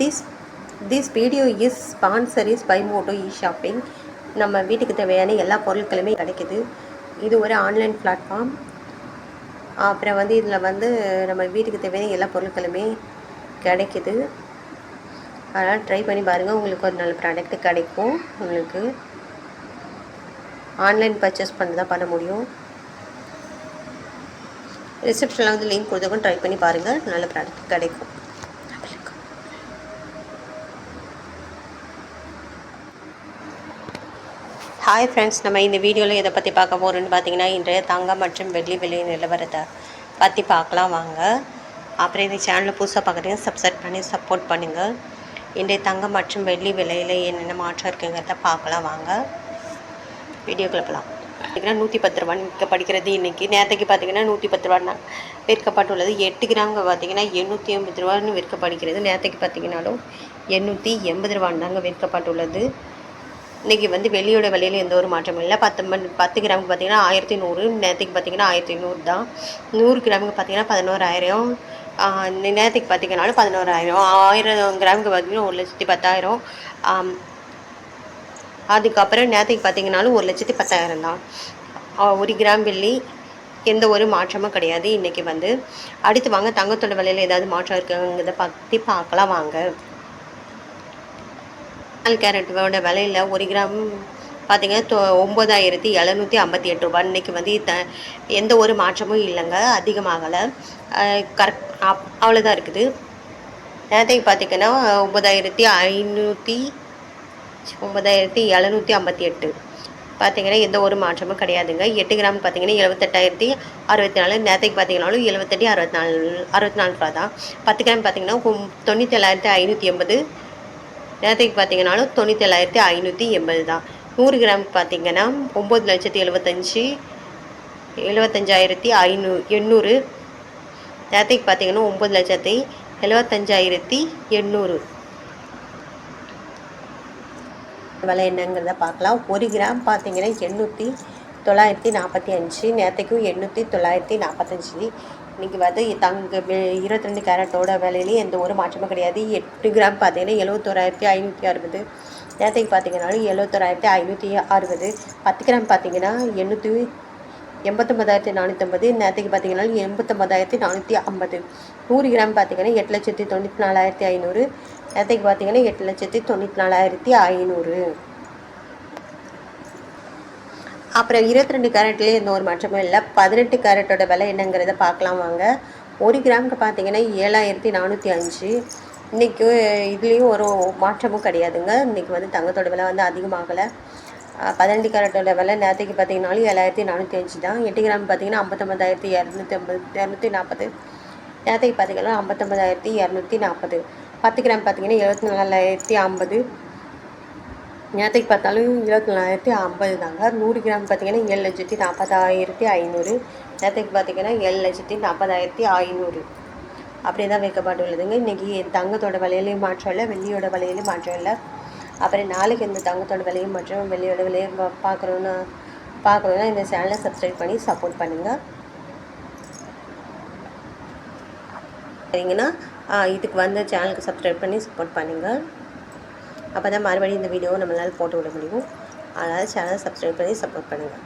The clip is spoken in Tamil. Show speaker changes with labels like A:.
A: This this video is sponsor is by Moto e shopping நம்ம வீட்டுக்கு தேவையான எல்லா பொருட்களுமே கிடைக்குது. இது ஒரு ஆன்லைன் பிளாட்ஃபார்ம் அப்புறம் வந்து இதில் வந்து நம்ம வீட்டுக்கு தேவையான எல்லா பொருட்களுமே கிடைக்குது. அதனால் ட்ரை பண்ணி பாருங்கள் உங்களுக்கு ஒரு நல்ல ப்ராடக்ட் கிடைக்கும். உங்களுக்கு ஆன்லைன் பர்ச்சேஸ் பண்ணி தான் பண்ண முடியும். ரிசப்ஷனில் வந்து லிங்க் கொடுத்துருக்கோம். ட்ரை பண்ணி பாருங்கள் நல்ல ப்ராடக்ட் கிடைக்கும். ஹாய் ஃப்ரெண்ட்ஸ் நம்ம இந்த வீடியோவில் எதை பற்றி பார்க்க போகிறோம்னு பார்த்தீங்கன்னா இன்றைய தங்கம் மற்றும் வெள்ளி விலை நிலவரத்தை பற்றி பார்க்கலாம் வாங்க. அப்புறம் இந்த சேனலில் புதுசாக பார்க்குறீங்க சப்ஸ்கிரைப் பண்ணி சப்போர்ட் பண்ணுங்கள் இன்றைய தங்கம் மற்றும் வெள்ளி விலையில் என்னென்ன மாற்றம் இருக்குங்கிறத பார்க்கலாம் வாங்க. வீடியோக்குள்ள போகலாம் பார்த்தீங்கன்னா நூற்றி பத்து ரூபான்னு விற்கப்படுகிறது. இன்றைக்கி நேற்றுக்கு பார்த்தீங்கன்னா நூற்றி பத்து ரூபான்னா விற்கப்பட்டுள்ளது. எட்டு கிராமுங்க பார்த்தீங்கன்னா எண்ணூற்றி எண்பது ரூபான்னு விற்கப்படுகிறது. நேற்றுக்கு பார்த்தீங்கன்னாலும் எண்ணூற்றி எண்பது ரூபான்னு தாங்க விற்கப்பட்டுள்ளது. இன்றைக்கி வந்து வெளியோட விலையில் எந்த ஒரு மாற்றமும் இல்லை. பத்து பத்து கிராமுக்கு பார்த்தீங்கன்னா ஆயிரத்தி நூறு நேரத்துக்கு பார்த்தீங்கன்னா ஆயிரத்தி நூறு தான். நூறு கிராமுக்கு பார்த்தீங்கன்னா பதினோராயிரம். நேரத்துக்கு பார்த்தீங்கன்னாலும் பதினோராயிரம். ஆயிரம் கிராமுக்கு பார்த்தீங்கன்னா ஒரு லட்சத்தி பத்தாயிரம். அதுக்கப்புறம் நேரத்துக்கு பார்த்தீங்கன்னாலும் ஒரு லட்சத்தி பத்தாயிரம் தான். ஒரு கிராம் வெள்ளி எந்த ஒரு மாற்றமும் கிடையாது. இன்றைக்கி வந்து அடுத்து வாங்க தங்கத்தோட விலையில் ஏதாவது மாற்றம் இருக்குங்கிறத பற்றி பார்க்கலாம் வாங்க. நாலு கேரட்டோட விலையில் ஒரு கிராம் பார்த்தீங்கன்னா தொ ஒம்பதாயிரத்தி எழுநூற்றி ஐம்பத்தி எட்டு ரூபாய். இன்றைக்கி வந்து த எந்த ஒரு மாற்றமும் இல்லைங்க. அதிகமாகலை. கரெக்ட் அவ்வளோதான் இருக்குது. நேரத்துக்கு பார்த்திங்கன்னா ஒம்பதாயிரத்தி ஐநூற்றி ஒம்பதாயிரத்தி எழுநூற்றி ஐம்பத்தி எட்டு. பார்த்தீங்கன்னா எந்த ஒரு மாற்றமும் கிடையாதுங்க. எட்டு கிராம் பார்த்தீங்கன்னா எழுபத்தெட்டாயிரத்தி அறுபத்தி நாலு. நேரத்துக்கு பார்த்தீங்கன்னாலும் எழுபத்தெட்டு அறுபத்தி நாலு அறுபத்தி நாலு ரூபா தான். பத்து கிராம் பார்த்தீங்கன்னா தொண்ணூற்றி ஏழாயிரத்தி ஐநூற்றி எண்பது. நேரத்துக்கு பார்த்தீங்கன்னாலும் தொண்ணூற்றி ஐநூற்றி எண்பது தான். நூறு கிராமுக்கு பார்த்தீங்கன்னா ஒம்பது லட்சத்தி எழுபத்தஞ்சி எழுபத்தஞ்சாயிரத்தி ஐநூ எண்ணூறு. நேரத்துக்கு பார்த்தீங்கன்னா ஒம்பது லட்சத்தி எழுபத்தஞ்சாயிரத்தி எண்ணூறு. விலை என்னங்கிறத பார்க்கலாம். ஒரு கிராம் பார்த்தீங்கன்னா எண்ணூற்றி தொள்ளாயிரத்தி நாற்பத்தி அஞ்சு நேற்றுக்கும் எண்ணூற்றி தொள்ளாயிரத்தி நாற்பத்தஞ்சு. இன்றைக்கி வந்து தங்க இருபத்தி ரெண்டு கேரட்டோட விலையிலையும் எந்த ஒரு மாற்றமும் கிடையாது. எட்டு கிராம் பார்த்தீங்கன்னா எழுபத்தோராயிரத்தி ஐநூற்றி அறுபது. நேற்றுக்கு பார்த்தீங்கன்னாலும் எழுபத்தோராயிரத்தி ஐநூற்றி அறுபது. பத்து கிராம் பார்த்தீங்கன்னா எண்ணூற்றி எண்பத்தொம்பதாயிரத்தி நானூற்றம்பது நேற்றுக்கு பார்த்தீங்கன்னா எண்பத்தொம்பதாயிரத்தி நானூற்றி ஐம்பது. நூறு கிராம் பார்த்தீங்கன்னா எட்டு லட்சத்தி தொண்ணூற்றி நாலாயிரத்தி ஐநூறு. நேற்றுக்கு பார்த்தீங்கன்னா எட்டு லட்சத்தி தொண்ணூற்றி நாலாயிரத்தி ஐநூறு. அப்புறம் இருபத்தி ரெண்டு கேரட்லேயே எந்த ஒரு மாற்றமும் இல்லை. பதினெட்டு கேரட்டோட விலை என்னங்கிறத பார்க்கலாம் வாங்க. ஒரு கிராமுக்கு பார்த்தீங்கன்னா ஏழாயிரத்தி நானூற்றி அஞ்சு. இன்றைக்கி இதுலேயும் ஒரு மாற்றமும் கிடையாதுங்க. இன்றைக்கி வந்து தங்கத்தோட விலை வந்து அதிகமாகலை. பதினெட்டு கேரட்டோட விலை நேற்றுக்கு பார்த்தீங்கன்னாலும் ஏழாயிரத்தி நானூற்றி அஞ்சு தான். எட்டு கிராம் பார்த்தீங்கன்னா ஐம்பத்தொம்பதாயிரத்தி இரநூத்தி ஐம்பது இரநூத்தி நாற்பது நேற்றுக்கு பார்த்தீங்கன்னா ஐம்பத்தொம்பதாயிரத்தி இரநூத்தி நாற்பது பத்து கிராம் பார்த்தீங்கன்னா எழுபத்தி நாலாயிரத்தி ஐம்பது. நேற்றுக்கு பார்த்தாலும் இருபத்தி நாலாயிரத்தி ஐம்பது தாங்க. நூறு கிராம் பார்த்தீங்கன்னா ஏழு லட்சத்தி நாற்பதாயிரத்தி ஐநூறு. நேற்றுக்கு பார்த்தீங்கன்னா ஏழு லட்சத்தி நாற்பதாயிரத்தி ஐநூறு. அப்படி தான் வைக்கப்பட்டுள்ளதுங்க இன்றைக்கி தங்கத்தோட விலையிலையும் மாற்றம் இல்லை வெள்ளியோட விலையிலையும் மாற்றம் இல்லை. அப்புறம் நாளைக்கு இந்த தங்கத்தோட விலையும் மாற்றம் வெள்ளியோட விலையும் பா- பார்க்கணுன்னா இந்த சேனலை சப்ஸ்கிரைப் பண்ணி சப்போர்ட் பண்ணுங்கள் சரிங்கன்னா இதுக்கு வந்து சேனலுக்கு சப்ஸ்கிரைப் பண்ணி சப்போர்ட் பண்ணுங்கள் அப்போ தான் மறுபடியும் இந்த வீடியோவை நம்மளால் போட்டு விட முடியும். அதனால் சேனலை சப்ஸ்கிரைப் பண்ணி சப்போர்ட் பண்ணுங்கள்